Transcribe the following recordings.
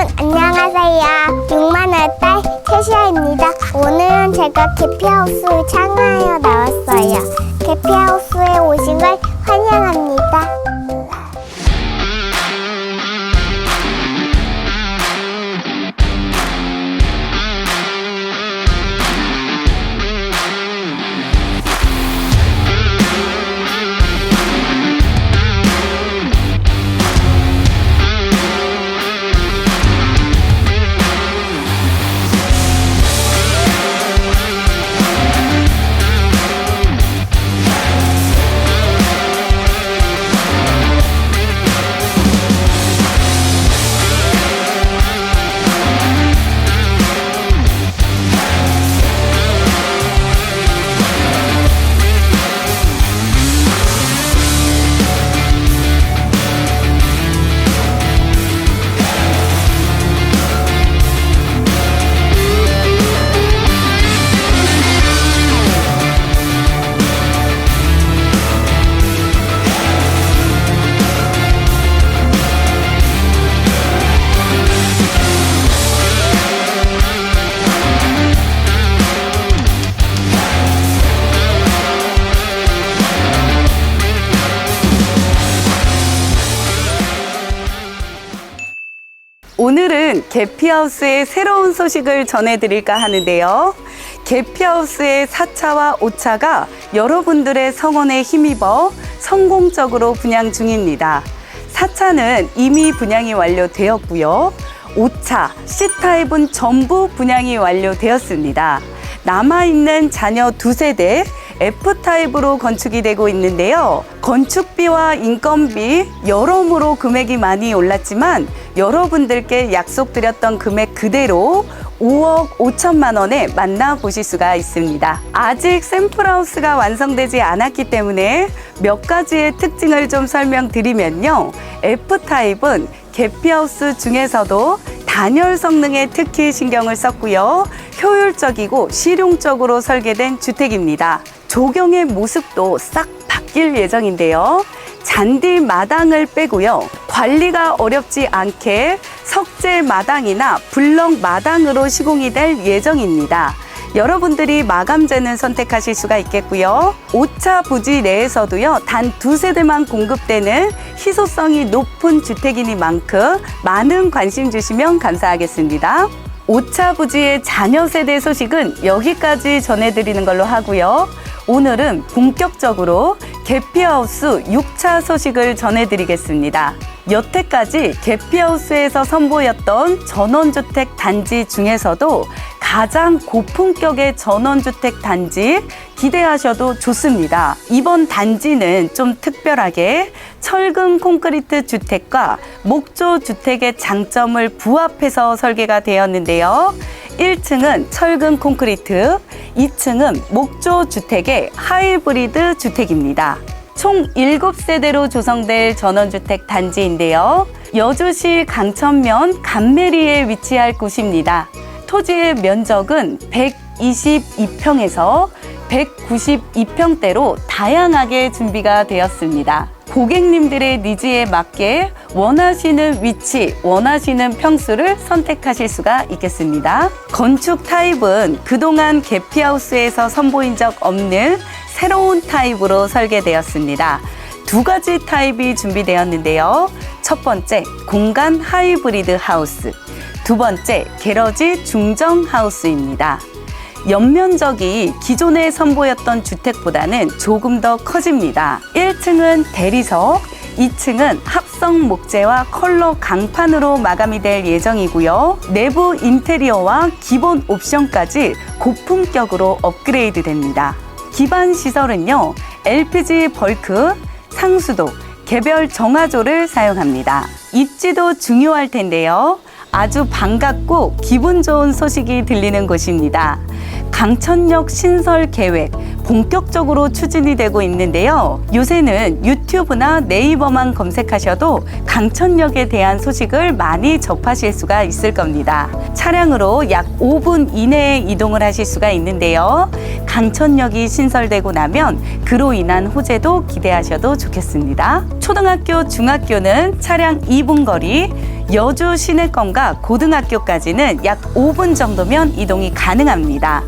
여러분 안녕하세요. 6만원 딸 채시아입니다. 오늘은 제가 계피하우스 창하에 나왔어요. 계피하우스에 오신 걸 환영 오늘은 계피하우스의 새로운 소식을 전해드릴까 하는데요. 계피하우스의 4차와 5차가 여러분들의 성원에 힘입어 성공적으로 분양 중입니다. 4차는 이미 분양이 완료되었고요. 5차, C타입은 전부 분양이 완료되었습니다. 남아있는 자녀 두 세대 F타입으로 건축이 되고 있는데요. 건축비와 인건비 여러모로 금액이 많이 올랐지만 여러분들께 약속드렸던 금액 그대로 5억 5천만 원에 만나보실 수가 있습니다. 아직 샘플하우스가 완성되지 않았기 때문에 몇 가지의 특징을 좀 설명드리면요. F타입은 계피하우스 중에서도 단열 성능에 특히 신경을 썼고요. 효율적이고 실용적으로 설계된 주택입니다. 조경의 모습도 싹 바뀔 예정인데요. 잔디 마당을 빼고요. 관리가 어렵지 않게 석재 마당이나 블럭 마당으로 시공이 될 예정입니다. 여러분들이 마감재는 선택하실 수가 있겠고요. 5차 부지 내에서도요, 단 두 세대만 공급되는 희소성이 높은 주택이니만큼 많은 관심 주시면 감사하겠습니다. 5차 부지의 자녀 세대 소식은 여기까지 전해드리는 걸로 하고요. 오늘은 본격적으로 계피하우스 6차 소식을 전해드리겠습니다. 여태까지 계피하우스에서 선보였던 전원주택 단지 중에서도 가장 고품격의 전원주택 단지 기대하셔도 좋습니다. 이번 단지는 좀 특별하게 철근 콘크리트 주택과 목조 주택의 장점을 부합해서 설계가 되었는데요. 1층은 철근 콘크리트, 2층은 목조 주택의 하이브리드 주택입니다. 총 7세대로 조성될 전원주택 단지인데요. 여주시 강천면 감메리에 위치할 곳입니다. 토지의 면적은 122평에서 192평대로 다양하게 준비가 되었습니다. 고객님들의 니즈에 맞게 원하시는 위치, 원하시는 평수를 선택하실 수가 있겠습니다. 건축 타입은 그동안 계피하우스에서 선보인 적 없는 새로운 타입으로 설계되었습니다. 두 가지 타입이 준비되었는데요. 첫 번째, 공간 하이브리드 하우스. 두 번째, 게러지 중정 하우스입니다. 연면적이 기존에 선보였던 주택보다는 조금 더 커집니다. 1층은 대리석, 2층은 합성 목재와 컬러 강판으로 마감이 될 예정이고요. 내부 인테리어와 기본 옵션까지 고품격으로 업그레이드 됩니다. 기반 시설은요, LPG 벌크, 상수도, 개별 정화조를 사용합니다. 입지도 중요할 텐데요. 아주 반갑고 기분 좋은 소식이 들리는 곳입니다. 강천역 신설 계획 본격적으로 추진이 되고 있는데요. 요새는 유튜브나 네이버만 검색하셔도 강천역에 대한 소식을 많이 접하실 수가 있을 겁니다. 차량으로 약 5분 이내에 이동을 하실 수가 있는데요. 강천역이 신설되고 나면 그로 인한 호재도 기대하셔도 좋겠습니다. 초등학교, 중학교는 차량 2분 거리, 여주 시내권과 고등학교까지는 약 5분 정도면 이동이 가능합니다.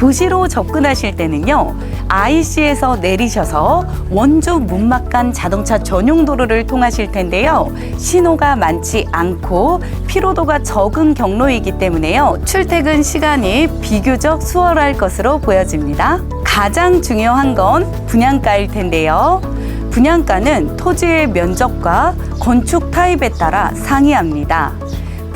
도시로 접근하실 때는요, IC에서 내리셔서 원주 문막간 자동차 전용 도로를 통하실 텐데요. 신호가 많지 않고 피로도가 적은 경로이기 때문에요. 출퇴근 시간이 비교적 수월할 것으로 보여집니다. 가장 중요한 건 분양가일 텐데요. 분양가는 토지의 면적과 건축 타입에 따라 상이합니다.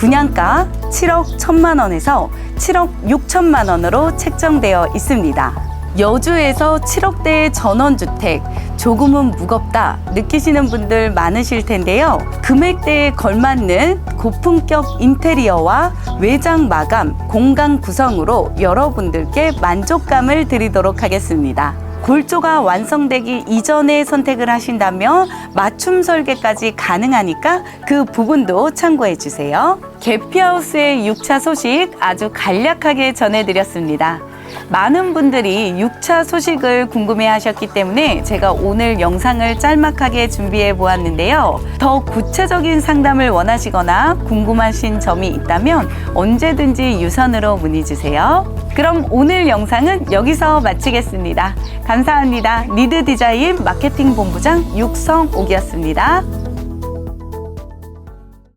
분양가 7억 1천만 원에서 7억 6천만 원으로 책정되어 있습니다. 여주에서 7억대의 전원주택, 조금은 무겁다 느끼시는 분들 많으실 텐데요. 금액대에 걸맞는 고품격 인테리어와 외장 마감, 공간 구성으로 여러분들께 만족감을 드리도록 하겠습니다. 골조가 완성되기 이전에 선택을 하신다면 맞춤 설계까지 가능하니까 그 부분도 참고해 주세요. 개피하우스의 6차 소식 아주 간략하게 전해드렸습니다. 많은 분들이 6차 소식을 궁금해 하셨기 때문에 제가 오늘 영상을 짤막하게 준비해 보았는데요. 더 구체적인 상담을 원하시거나 궁금하신 점이 있다면 언제든지 유선으로 문의 주세요. 그럼 오늘 영상은 여기서 마치겠습니다. 감사합니다. 리드 디자인 마케팅 본부장 육성옥이었습니다.